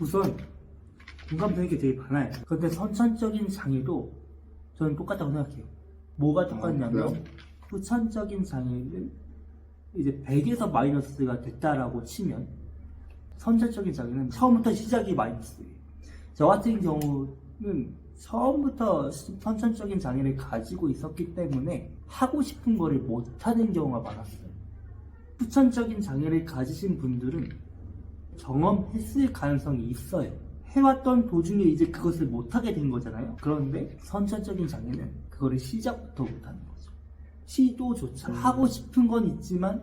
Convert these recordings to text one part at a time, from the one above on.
우선 공감되는 게 되게 많아요. 그런데 선천적인 장애도 저는 똑같다고 생각해요. 뭐가 똑같냐면 그래요? 후천적인 장애는 이제 100에서 마이너스가 됐다라고 치면 선천적인 장애는 처음부터 시작이 마이너스예요. 저 같은 경우는 처음부터 선천적인 장애를 가지고 있었기 때문에 하고 싶은 거를 못하는 경우가 많았어요. 후천적인 장애를 가지신 분들은 경험했을 가능성이 있어요. 해왔던 도중에 이제 그것을 못하게 된 거잖아요. 그런데 선천적인 장애는 그거를 시작부터 못하는 거죠. 시도조차 음. 하고 싶은 건 있지만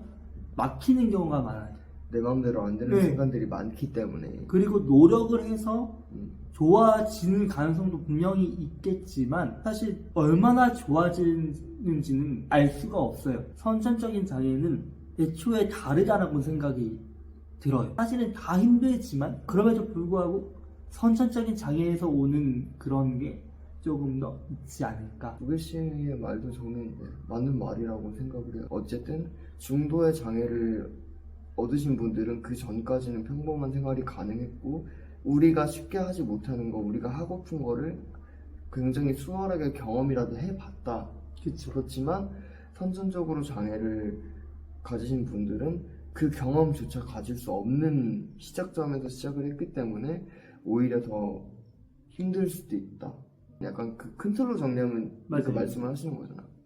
막히는 경우가 많아요. 내 마음대로 안 되는 네. 순간들이 많기 때문에 그리고 노력을 해서 음, 좋아지는 가능성도 분명히 있겠지만 사실 얼마나 좋아지는지는 알 수가 없어요. 선천적인 장애는 애초에 다르다라고 생각이 들어요. 사실은 다 힘들지만 그럼에도 불구하고 선천적인 장애에서 오는 그런 게 조금 더 있지 않을까. 도길 씨의 말도 저는 네, 맞는 말이라고 생각을 해요. 어쨌든 중도의 장애를 얻으신 분들은 그 전까지는 평범한 생활이 가능했고 우리가 쉽게 하지 못하는 거, 우리가 하고픈 거를 굉장히 수월하게 경험이라도 해봤다. 그렇지만 선천적으로 장애를 가지신 분들은 그 경험조차 가질 수 없는 시작점에서 시작을 했기 때문에 오히려 더 힘들 수도 있다. 약간 그 큰 틀로 정리하면 그 맞아요. 말씀을 하시는 거잖아.